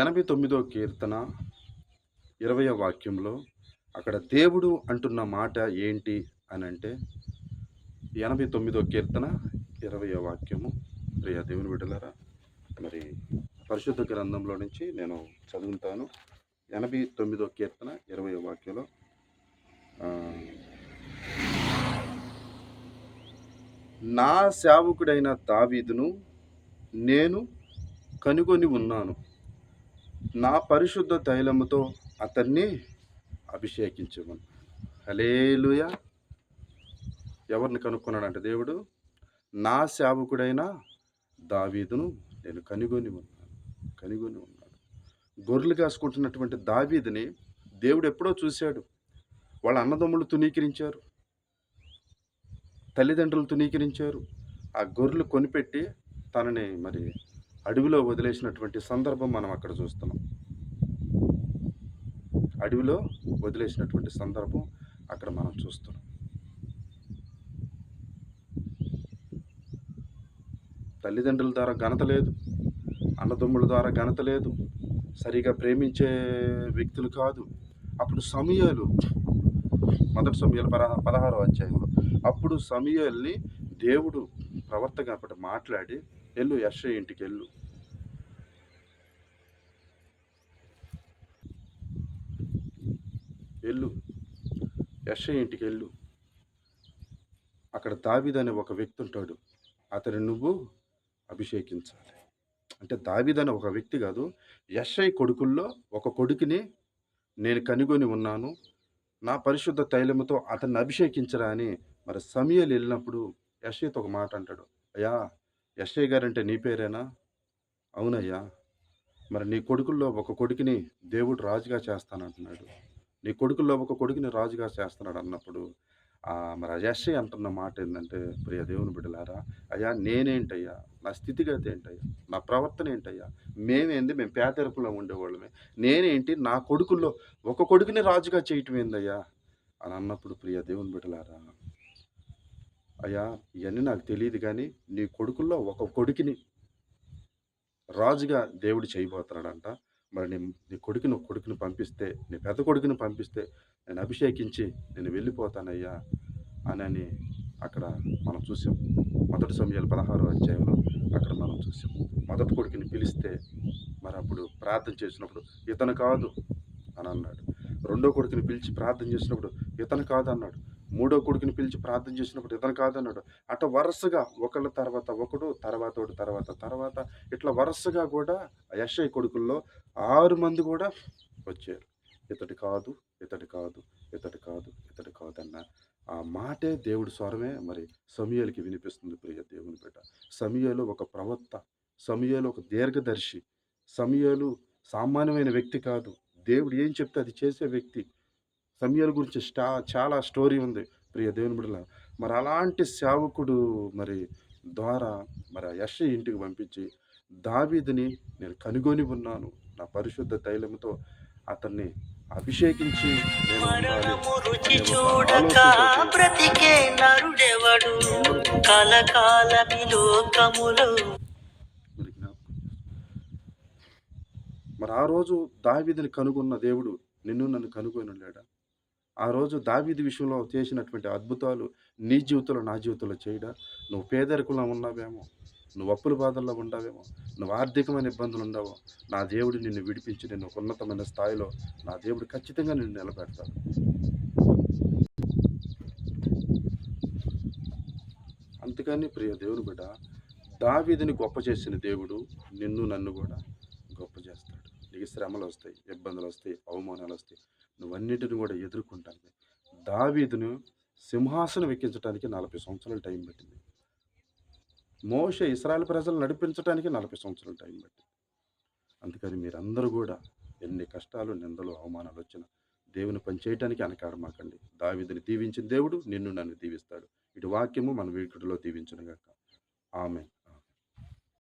ఎనభై తొమ్మిదో కీర్తన ఇరవై వాక్యంలో అక్కడ దేవుడు అంటున్న మాట ఏంటి అని అంటే ఎనభై తొమ్మిదో కీర్తన ఇరవై వాక్యము. ప్రియ దేవుని బిడ్డలారా మరి పరిశుద్ధ గ్రంథంలో నుంచి నేను చదువుతాను. ఎనభై తొమ్మిదో కీర్తన ఇరవై వాక్యంలో నా సేవకుడైన దావీదును నేను కనుగొని ఉన్నాను. నా పరిశుద్ధ తైలముతో అతన్ని అభిషేకించమను. హలేలుయ ఎవరిని కనుక్కున్నాడంటే దేవుడు? నా సేవకుడైన దావీదును నేను కనుగొని ఉన్నాను. కనుగొని ఉన్నాడు. గొర్రెలు కాసుకుంటున్నటువంటి దావీదుని దేవుడు ఎప్పుడో చూశాడు. వాళ్ళ అన్నదమ్ములు తునీకరించారు తల్లిదండ్రులు తునీకరించారు ఆ గొర్రెలు కొనిపెట్టి తనని మరి అడవిలో వదిలేసినటువంటి సందర్భం మనం అక్కడ చూస్తున్నాం. అడవిలో వదిలేసినటువంటి సందర్భం అక్కడ మనం చూస్తున్నాం. తల్లిదండ్రుల ద్వారా ఘనత లేదు అన్నదమ్ముల ద్వారా ఘనత లేదు సరిగా ప్రేమించే వ్యక్తులు కాదు. అప్పుడు సమయాలు మొదటి సమయాలు పదహా పదహారో అధ్యాయంలో అప్పుడు సమయాల్ని దేవుడు ప్రవర్తగా అప్పుడు మాట్లాడి వెళ్ళు యశ ఇంటికి వెళ్ళు వెళ్ళు యశ ఇంటికి వెళ్ళు అక్కడ దావిద్ అనే ఒక వ్యక్తి ఉంటాడు. అతని నువ్వు అభిషేకించాలి. అంటే దావిద్ అనే ఒక వ్యక్తి కాదు యశ్ఐ కొడుకుల్లో ఒక కొడుకుని నేను కనుగొని ఉన్నాను. నా పరిశుద్ధ తైలముతో అతన్ని అభిషేకించరా అని. మరి సమయలు వెళ్ళినప్పుడు యశ్ఐతో ఒక మాట అంటాడు. అయ్యా ఎస్ఐ గారంటే నీ పేరేనా? అవునయ్యా. మరి నీ కొడుకుల్లో ఒక కొడుకుని దేవుడు రాజుగా చేస్తానంటున్నాడు. నీ కొడుకుల్లో ఒక కొడుకుని రాజుగా చేస్తున్నాడు అన్నప్పుడు మరి యశ్ఐ అంటున్న మాట ఏంటంటే ప్రియ దేవుని బిడ్డలారా అయ్యా నేనేంటయ్యా? నా స్థితిగతి ఏంటయ్యా? నా ప్రవర్తన ఏంటయ్యా? మేమేంది? మేము పేదరికంలో ఉండేవాళ్ళమే. నేనేంటి? నా కొడుకుల్లో ఒక కొడుకుని రాజుగా చేయటం ఏందయ్యా? అని అన్నప్పుడు ప్రియ దేవుని బిడ్డలారా అయ్యా ఇవన్నీ నాకు తెలియదు కానీ నీ కొడుకుల్లో ఒక కొడుకుని రాజుగా దేవుడు చేయబోతున్నాడంట. మరి నీ నీ కొడుకుని కొడుకుని పంపిస్తే నీ పెద్ద కొడుకుని పంపిస్తే నేను అభిషేకించి నేను వెళ్ళిపోతానయ్యా అని అని అక్కడ మనం చూసాం. మొదటి సమయాలు పదహారు అధ్యాయంలో అక్కడ మనం చూసాం. మొదటి కొడుకుని పిలిస్తే మరి అప్పుడు ప్రార్థన చేసినప్పుడు ఇతను కాదు అని అన్నాడు. రెండో కొడుకుని పిలిచి ప్రార్థన చేసినప్పుడు ఇతను కాదు అన్నాడు. మూడో కొడుకుని పిలిచి ప్రార్థన చేసినప్పుడు ఇతను కాదు అన్నాడు వరుసగా ఒకళ్ళ తర్వాత ఒకడు తర్వాత ఒకటి తర్వాత తర్వాత ఇట్లా వరుసగా కూడా యశ్ఐ కొడుకుల్లో ఆరు మంది కూడా వచ్చారు. ఇతడు కాదు ఇతడు కాదు ఇతడు కాదు ఇతడు కాదన్న ఆ మాటే దేవుడి స్వరమే మరి సమయాలకి వినిపిస్తుంది ప్రియ దేవుని బిడ్డ. సమయాలు ఒక ప్రవక్త సమయాలు ఒక దీర్ఘదర్శి సమయాలు సామాన్యమైన వ్యక్తి కాదు. దేవుడు ఏం చెప్తే అది చేసే వ్యక్తి. సమయాల గురించి స్టా చాలా స్టోరీ ఉంది. ప్రియ దేవుని బిడ్డల మరి అలాంటి సేవకుడు మరి ద్వారా మరి యశ ఇంటికి పంపించి దావీదుని నేను కనుగొని ఉన్నాను. నా పరిశుద్ధ తైలముతో అతన్ని అభిషేకించి రుచి చూడక బ్రతికే నరుడెవడు? కలకాలమి లోకములో మరి ఆ రోజు దావీదుని కనుగొన్న దేవుడు నిన్ను నన్ను కనుగొని లేడా ఆ రోజు దావీది విషయంలో చేసినటువంటి అద్భుతాలు నీ జీవితంలో నా జీవితంలో చేయడా? నువ్వు పేదరికంలో ఉన్నావేమో నువ్వు అప్పుల బాధల్లో ఉండవేమో నువ్వు ఆర్థికమైన ఇబ్బందులు ఉండవో నా దేవుడు నిన్ను విడిపించి నిన్ను ఒక ఉన్నతమైన స్థాయిలో నా దేవుడు ఖచ్చితంగా నిన్ను నిలబెడతాడు. అందుకని ప్రియ దేవుని బిడ్డ దావీదిని గొప్ప చేసిన దేవుడు నిన్ను నన్ను కూడా గొప్ప చేస్తాడు. నీకు శ్రమలు వస్తాయి ఇబ్బందులు వస్తాయి అవమానాలు వస్తాయి. నువ్వన్నిటిని కూడా ఎదుర్కొంటాను దావీదును సింహాసనం ఎక్కించడానికి నలభై సంవత్సరాలు టైం పట్టింది. మోష ఇస్రాయల్ ప్రజలు నడిపించడానికి నలభై సంవత్సరాలు టైం పట్టింది. అందుకని మీరందరూ కూడా ఎన్ని కష్టాలు నిందలు అవమానాలు వచ్చినా దేవుని పనిచేయటానికి అనకాడమాకండి దావీదుని దీవించిన దేవుడు నిన్ను నన్ను దీవిస్తాడు. ఇటు వాక్యము మన వీకుడిలో దీవించునుగాక. ఆమె